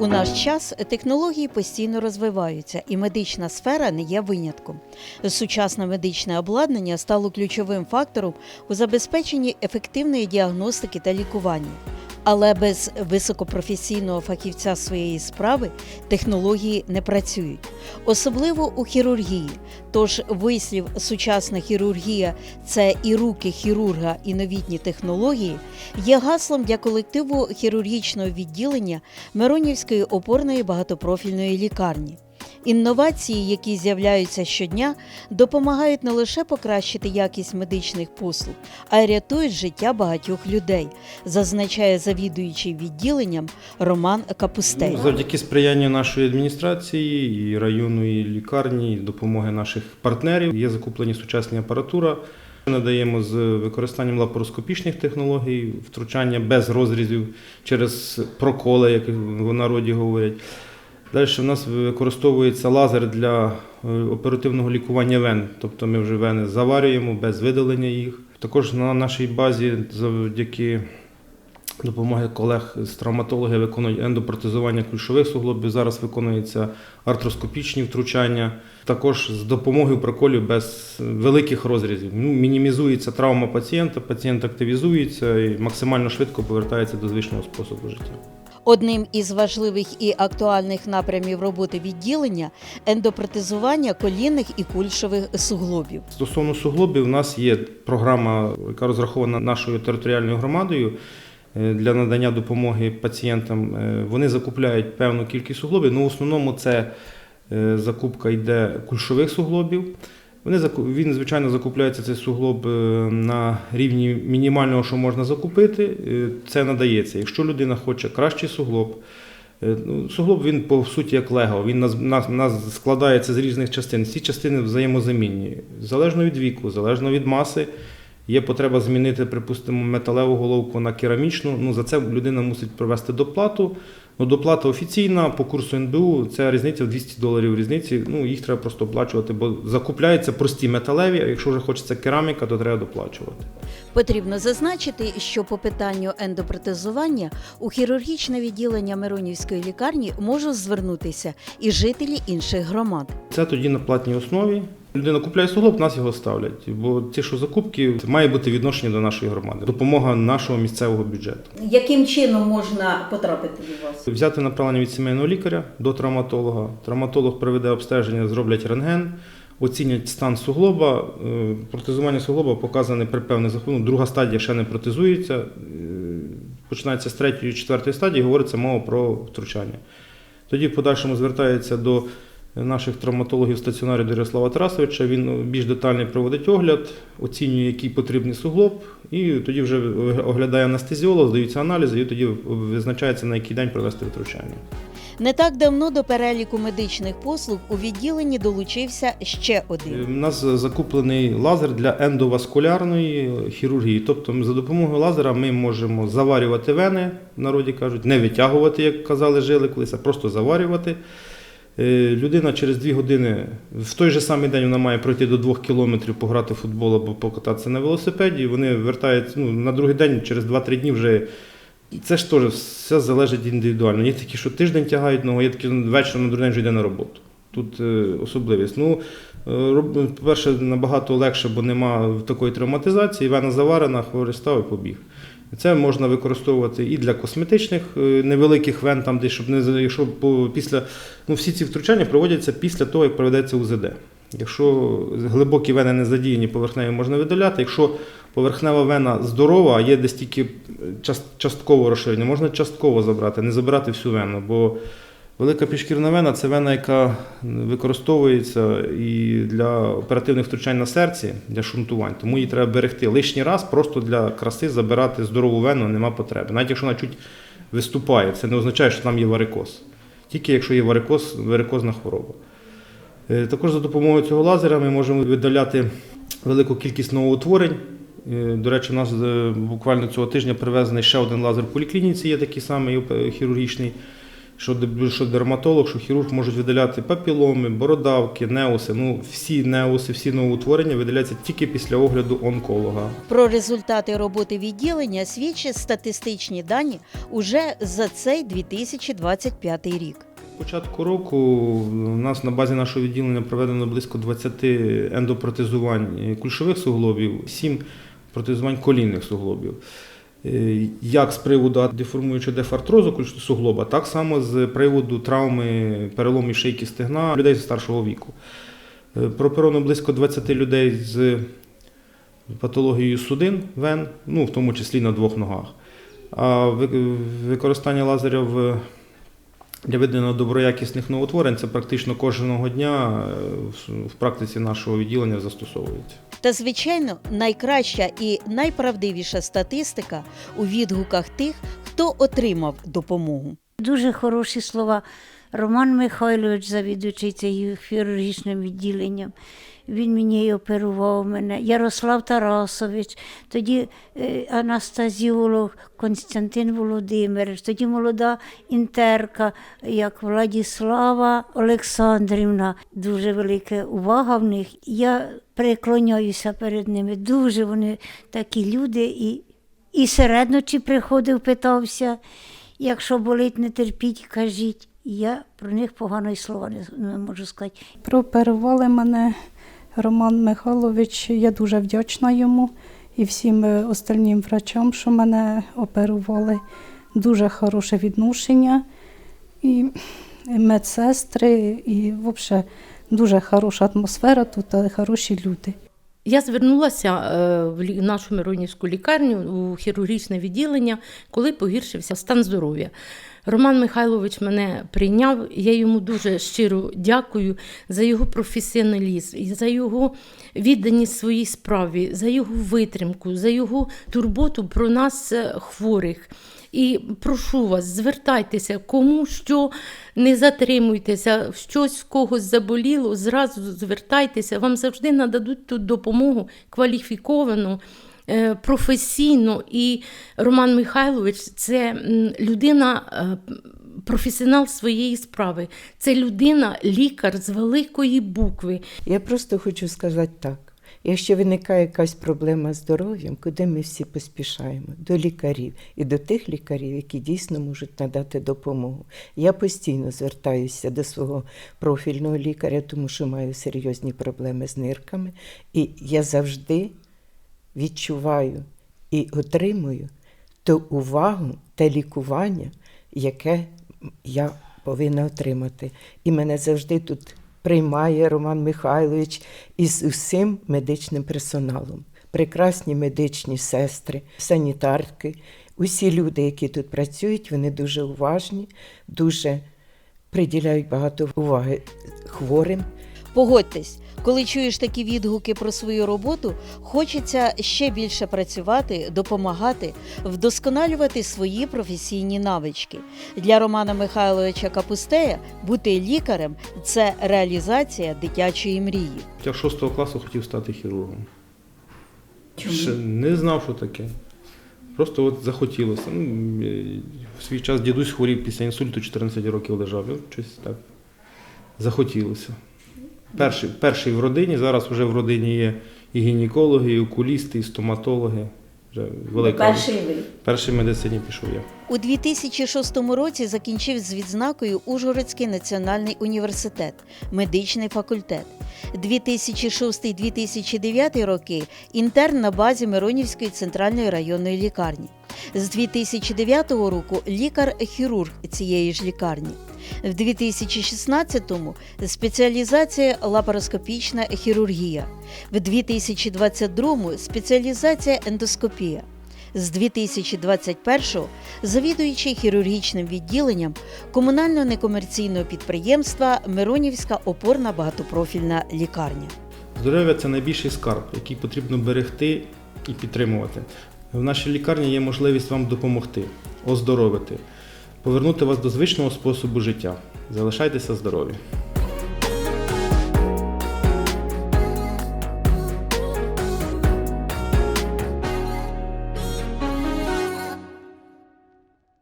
У наш час технології постійно розвиваються, і медична сфера не є винятком. Сучасне медичне обладнання стало ключовим фактором у забезпеченні ефективної діагностики та лікування. Але без високопрофесійного фахівця своєї справи технології не працюють, особливо у хірургії. Тож вислів сучасна хірургія це і руки хірурга, і новітні технології є гаслом для колективу хірургічного відділення Миронівської опорної багатопрофільної лікарні. Інновації, які з'являються щодня, допомагають не лише покращити якість медичних послуг, а й рятують життя багатьох людей, зазначає завідуючий відділенням Роман Капустей. Ну, Завдяки сприянню нашої адміністрації і районної лікарні, і допомоги наших партнерів є закуплені сучасні апаратура. Надаємо з використанням лапароскопічних технологій, втручання без розрізів через проколи, як в народі говорять. Далі в нас використовується лазер для е, оперативного лікування вен, тобто ми вже вени заварюємо без видалення їх. Також на нашій базі завдяки допомоги колег з травматологів виконують ендопротезування ключових суглобів. Зараз виконуються артроскопічні втручання. Також з допомогою проколів без великих розрізів. Ну, мінімізується травма пацієнта, пацієнт активізується і максимально швидко повертається до звичного способу життя. Одним із важливих і актуальних напрямів роботи відділення ендопротезування колінних і кульшових суглобів. Стосовно суглобів, у нас є програма, яка розрахована нашою територіальною громадою е, для надання допомоги пацієнтам. Е, Вони закупляють певну кількість суглобів. Ну, в основному це е, закупка йде кульшових суглобів. Вони він, звичайно, закупляється цей суглоб е, на рівні мінімального, що можна закупити. Е, Це надається. Якщо людина хоче кращий суглоб, Е, ну, Суглоб він по суті як лего. Він нас, нас, нас складається з різних частин. Ці частини взаємозамінні. Залежно від віку, залежно від маси. Є потреба змінити, припустимо, металеву головку на керамічну. Ну, за це людина мусить провести доплату. Ну, доплата офіційна по курсу НБУ це різниця в 200 доларів різниці. Ну, їх треба просто оплачувати, бо закупляються прості металеві, а якщо вже хочеться кераміка, то треба доплачувати. Потрібно зазначити, що по питанню ендопротезування у хірургічне відділення Миронівської лікарні можуть звернутися і жителі інших громад. Це тоді на платній основі. Людина купляє суглоб, нас його ставлять. Бо ті, що закупки, має бути відношення до нашої громади. Допомога нашого місцевого бюджету. Яким чином можна потрапити до вас? Взяти направлення від сімейного лікаря до травматолога. Травматолог проведе обстеження, зроблять рентген, оцінять стан суглоба. Е, Протезування суглоба показане при певних захворюваннях. Друга стадія ще не протезується. Е, Починається з третьої, четвертої стадії, говориться мова про втручання. Тоді в подальшому звертається до наших травматологів стаціонарі до Ярослава Тарасовича. Він більш детально проводить огляд, оцінює, який потрібний суглоб, і тоді вже оглядає анестезіолог, здаються аналізи, і тоді визначається, на який день провести втручання. Не так давно до переліку медичних послуг у відділенні долучився ще один. У нас закуплений лазер для ендоваскулярної хірургії. Тобто за допомогою лазера ми можемо заварювати вени, народі кажуть, не витягувати, як казали, жили колись, а просто заварювати. Е, Людина через дві години в той же самий день вона має пройти до двох кілометрів пограти в футбол або покататися на велосипеді. Вони вертаються ну, на другий день, через 2-3 дні вже. Це ж теж все залежить індивідуально. Є такі, що тиждень тягають ногу, є такі вечором на другий день вже йде на роботу. Тут е, особливість. Ну, е, по-перше, набагато легше, бо нема такої травматизації. Вена заварена, хворий став і побіг. Це можна використовувати і для косметичних е, невеликих вен, там, де щоб не якщо після ну, всі ці втручання проводяться після того, як проведеться УЗД. Якщо глибокі вени не задіяні, поверхневі можна видаляти. Якщо поверхнева вена здорова, а є десь тільки част- частково розширення, можна частково забрати, не забирати всю вену. Бо велика пішкірна вена це вена, яка використовується і для оперативних втручань на серці, для шунтувань. Тому її треба берегти. Лишній раз просто для краси забирати здорову вену нема потреби. Навіть якщо вона чуть виступає, це не означає, що там є варикоз. Тільки якщо є варикоз, варикозна хвороба. Е, Також за допомогою цього лазера ми можемо видаляти велику кількість новоутворень. Е, До речі, у нас е, буквально цього тижня привезений ще один лазер в поліклініці, є такий самий хірургічний. Що, де- що дерматолог, що хірург можуть видаляти папіломи, бородавки, неуси. Ну, всі неуси, всі новоутворення видаляються тільки після огляду онколога. Про результати роботи відділення свідчать статистичні дані уже за цей 2025 рік. Початку року у нас на базі нашого відділення проведено близько 20 ендопротезувань кульшових суглобів, 7 протезувань колінних суглобів. Е, Як з приводу деформуючого дефартрозу суглоба, так само з приводу травми переломів шийки стегна людей старшого віку. Е, Прооперовано близько 20 людей з патологією судин, вен, ну, в тому числі на двох ногах. А використання лазеря в для видання доброякісних новотворень це практично кожного дня е, в практиці нашого відділення застосовується. Та, звичайно, найкраща і найправдивіша статистика у відгуках тих, хто отримав допомогу. Дуже хороші слова. Роман Михайлович, завідуючий цим хірургічним відділенням, він мені і оперував мене. Ярослав Тарасович, тоді е, анестезіолог Константин Володимирович, тоді молода інтерка, як Владіслава Олександрівна. Дуже велика увага в них. Я преклоняюся перед ними. Дуже вони такі люди. І, і серед ночі приходив, питався. Якщо болить, не терпіть, кажіть. Я про них поганої слова не, можу сказати. Прооперували мене Роман Михайлович. Я дуже вдячна йому і всім е, остальним врачам, що мене оперували. Дуже хороше відношення. І медсестри, і взагалі дуже хороша атмосфера тут, а хороші люди. Я звернулася е, в нашу Миронівську лікарню у хірургічне відділення, коли погіршився стан здоров'я. Роман Михайлович мене прийняв. Я йому дуже щиро дякую за його професіоналізм, за його відданість своїй справі, за його витримку, за його турботу про нас е, хворих. І прошу вас, звертайтеся, кому що не затримуйтеся, щось в когось заболіло, зразу звертайтеся, вам завжди нададуть тут допомогу кваліфіковану, е, професійну. І Роман Михайлович це людина. е, Професіонал своєї справи, це людина, лікар з великої букви, Я просто хочу сказати так. Якщо виникає якась проблема з здоров'ям, куди ми всі поспішаємо? До лікарів і до тих лікарів, які дійсно можуть надати допомогу. Я постійно звертаюся до свого профільного лікаря, тому що маю серйозні проблеми з нирками, і я завжди відчуваю і отримую ту увагу та лікування, яке я повинна отримати. І мене завжди тут приймає Роман Михайлович із усім медичним персоналом. Прекрасні медичні сестри, санітарки, усі люди, які тут працюють, вони дуже уважні, дуже приділяють багато уваги хворим. Погодьтесь, коли чуєш такі відгуки про свою роботу, хочеться ще більше працювати, допомагати, вдосконалювати свої професійні навички. Для Романа Михайловича Капустея бути лікарем це реалізація дитячої мрії. Я в 6 класу хотів стати хірургом. Ще не знав, що таке. Просто от захотілося. Ну, е, в свій час дідусь хворів після інсульту, 14 років лежав. Щось так захотілося. Перший, перший в родині, зараз вже в родині є і гінекологи, і окулісти, і стоматологи. Вже велика. Перший в медицині пішов я. У 2006 році закінчив з відзнакою Ужгородський національний університет, медичний факультет. 2006-2009 роки інтерн на базі Миронівської центральної районної лікарні. З 2009 року лікар-хірург цієї ж лікарні. В 2016-му спеціалізація лапароскопічна хірургія. В 2022-му спеціалізація ендоскопія. З 2021-го завідуючий хірургічним відділенням комунального некомерційного підприємства Миронівська опорна багатопрофільна лікарня. Здоров'я це найбільший скарб, який потрібно берегти і підтримувати. В нашій лікарні є можливість вам допомогти, оздоровити, повернути вас до звичного способу життя. Залишайтеся здорові!